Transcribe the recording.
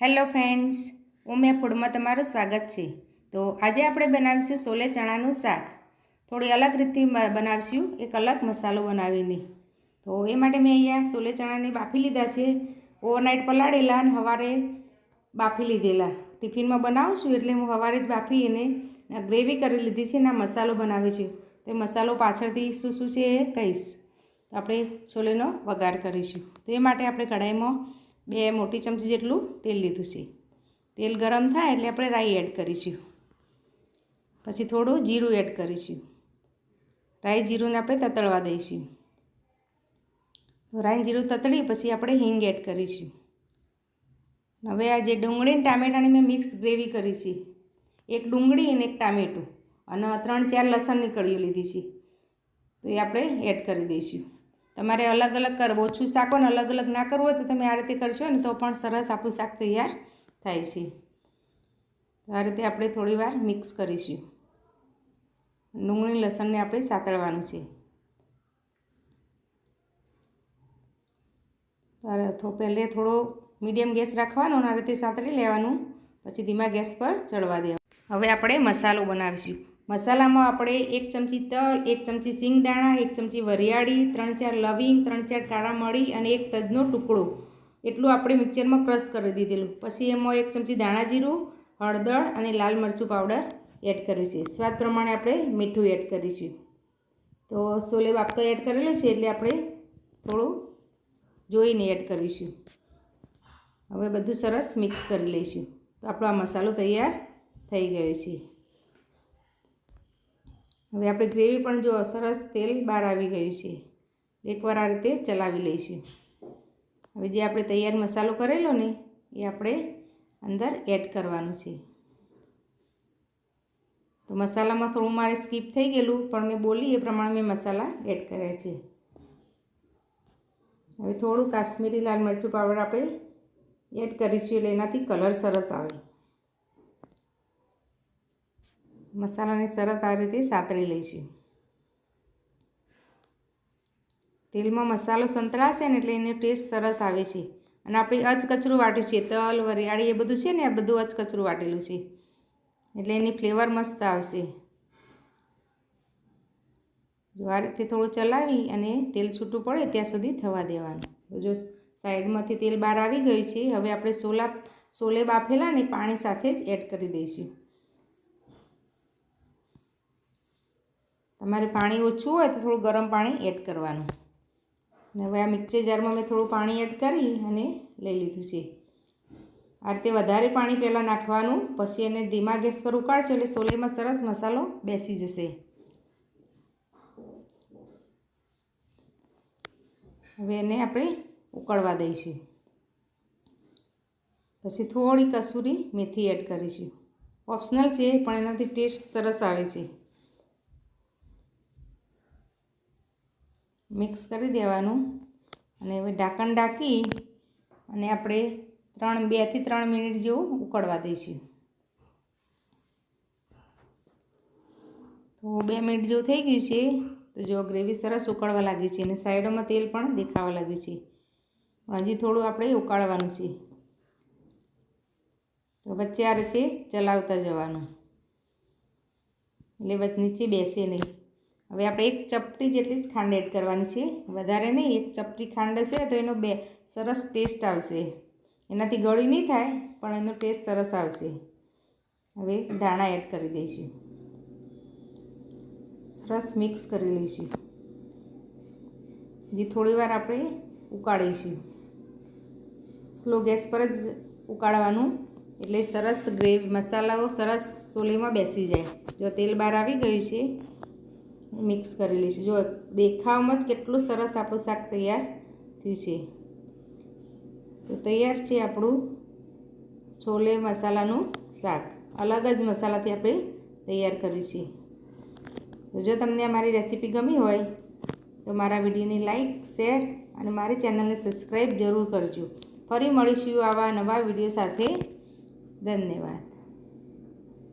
Hello friends ઉમે ફૂડમાં તમારું સ્વાગત છે. તો આજે આપણે બનાવીશું સોલે ચણાનું શાક. થોડી અલગ રીતથી બનાવીશું, એક અલગ મસાલો બનાવીને. તો એ માટે મેં અહીંયા સોલે ચણાને બાફી લીધા છે. ઓવરનાઇટ પલાળેલા અને સવારે બાફી લીધેલા. ટિફિનમાં બનાવશું એટલે હું સવારે જ બાફી એને ગ્રેવી કરી લીધી છે અને મસાલો બનાવે છે. તો એ મસાલો પાછળથી શું શું છે એ કહીશ. તો આપણે છોલેનો વઘાર કરીશું. તો એ માટે આપણે કઢાઈમાં બે મોટી ચમચી જેટલું તેલ લીધું છે. તેલ ગરમ થાય એટલે આપણે રાઈ એડ કરીશું. પછી થોડું જીરું એડ કરીશું. રાઈ જીરુંને આપણે તતળવા દઈશું. રાઈ જીરું તતળી પછી આપણે હિંગ એડ કરીશું. હવે આ જે ડુંગળી ટામેટાની મેં મિક્સ ગ્રેવી કરી છે, એક ડુંગળી અને એક ટામેટું અને ત્રણ ચાર લસણની કળીઓ લીધી છે. તો એ આપણે એડ કરી દઈશું. તમારે અલગ અલગ કરવું ઓછું શાકોને અલગ અલગ ના કરવું હોય તો તમે આ રીતે કરશો ને તો પણ સરસ આપણું શાક તૈયાર થાય છે. આ રીતે આપણે થોડી વાર મિક્સ કરીશું. ડુંગળી, લસણને આપણે સાતળવાનું છે. પહેલે થોડો મીડિયમ ગેસ રાખવાનો અને આ રીતે સાતળી લેવાનું. પછી ધીમા ગેસ પર ચડવા દેવાનું હવે આપણે મસાલો બનાવીશું. મસાલામાં આપણે એક ચમચી તલ, એક ચમચી સિંગદાણા એક ચમચી વરિયાળી, ત્રણ ચાર લવિંગ, ત્રણ ચાર કાળા મળી અને એક તજનો ટુકડો. એટલું આપણે મિક્સરમાં ક્રશ કરી દીધેલું. પછી એમાં એક ચમચી દાણા જીરું, હળદર અને લાલ મરચું પાવડર એડ કર્યું છે. સ્વાદ પ્રમાણે આપણે મીઠું એડ કરીશું. તો સોલે બાપતો એડ કરેલો છે એટલે આપણે થોડું જોઈને એડ કરીશું. હવે બધું સરસ મિક્સ કરી લઈશું. તો આપણો આ મસાલો તૈયાર થઈ ગયો છે. હવે આપણે ગ્રેવી પણ જો સરસ તેલ બહાર આવી ગયું છે, એકવાર આ રીતે ચલાવી લઈશું. હવે જે આપણે તૈયાર મસાલો કરેલો ને, એ આપણે અંદર એડ કરવાનું છે. તો મસાલામાં થોડું મારે સ્કીપ થઈ ગયેલું, પણ મેં બોલી એ પ્રમાણે મેં મસાલા એડ કર્યા છે. હવે થોડું કાશ્મીરી લાલ મરચું પાવડર આપણે એડ કરીશું એટલે એનાથી કલર સરસ આવે. મસાલાને સરસ આ રીતે સાતળી લઈશું તેલમાં મસાલો સંતળાશે ને એટલે એનો ટેસ્ટ સરસ આવે છે. અને આપણે અચકચરું વાટ્યું છે, તલ, વરિયાળી એ બધું છે ને, આ બધું અચકચરું વાટેલું છે. એટલે એની ફ્લેવર મસ્ત આવશે. જો આ રીતે થોડું ચલાવી અને તેલ છૂટું પડે ત્યાં સુધી થવા દેવાનું. જો સાઈડમાંથી તેલ બહાર આવી ગયું છે, હવે આપણે સોલા, સોલે બાફેલા ને પાણી સાથે જ એડ કરી દઈશું. તમારે પાણી ઓછું હોય તો થોડું ગરમ પાણી એડ કરવાનું. હવે આ મિક્સર જારમાં મેં થોડું પાણી એડ કરી અને લઈ લીધું છે. આ રીતે વધારે પાણી પહેલાં નાખવાનું, પછી એને ધીમા ગેસ પર ઉકાળશો એટલે સોલેમાં સરસ મસાલો બેસી જશે. હવે એને આપણે ઉકળવા દઈશું. પછી થોડી કસૂરી મેથી એડ કરીશું. ઓપ્શનલ છે, પણ એનાથી ટેસ્ટ સરસ આવે છે. મિક્સ કરી દેવાનું. અને હવે ઢાંકણ ઢાંકી અને આપણે ત્રણ બેથી ત્રણ મિનિટ જેવું ઉકળવા દઈશું. તો બે મિનિટ જેવું થઈ ગયું છે. તો જો ગ્રેવી સરસ ઉકળવા લાગી છે અને સાઈડોમાં તેલ પણ દેખાવા લાગ્યું છે. હજી થોડું આપણે ઉકાળવાનું છે. તો વચ્ચે આ રીતે ચલાવતા જવાનું. એટલે નીચે બેસે નહીં. હવે આપણે એક ચપટી જેટલી જ ખાંડ એડ કરવાની છે. વધારે નહીં, એક ચપટી ખાંડ હશે તો એનો બે સરસ ટેસ્ટ આવશે. એનાથી ગળી નહીં થાય, પણ એનો ટેસ્ટ સરસ આવશે. હવે દાણા એડ કરી દઈશું. સરસ મિક્સ કરી લઈશું. જે થોડી વાર આપણે ઉકાળીશું. સ્લો ગેસ પર જ ઉકાળવાનું. એટલે સરસ ગ્રેવી, મસાલાઓ સરસ સોલીમાં બેસી જાય. જો તેલ બહાર આવી ગયું છે મિક્સ કરી લઈશું જો દેખાવમાં જ કેટલું સરસ આપણું શાક તૈયાર થયું છે. તો તૈયાર છે આપણું છોલે મસાલાનું શાક. અલગ જ મસાલાથી આપણે તૈયાર કર્યું છે. તો જો તમને અમારી રેસીપી ગમી હોય, તો મારા વિડીયોને લાઇક શેર અને મારી ચેનલને સબસ્ક્રાઈબ જરૂર કરજો. ફરી મળીશું આવા નવા વીડિયો સાથે. ધન્યવાદ.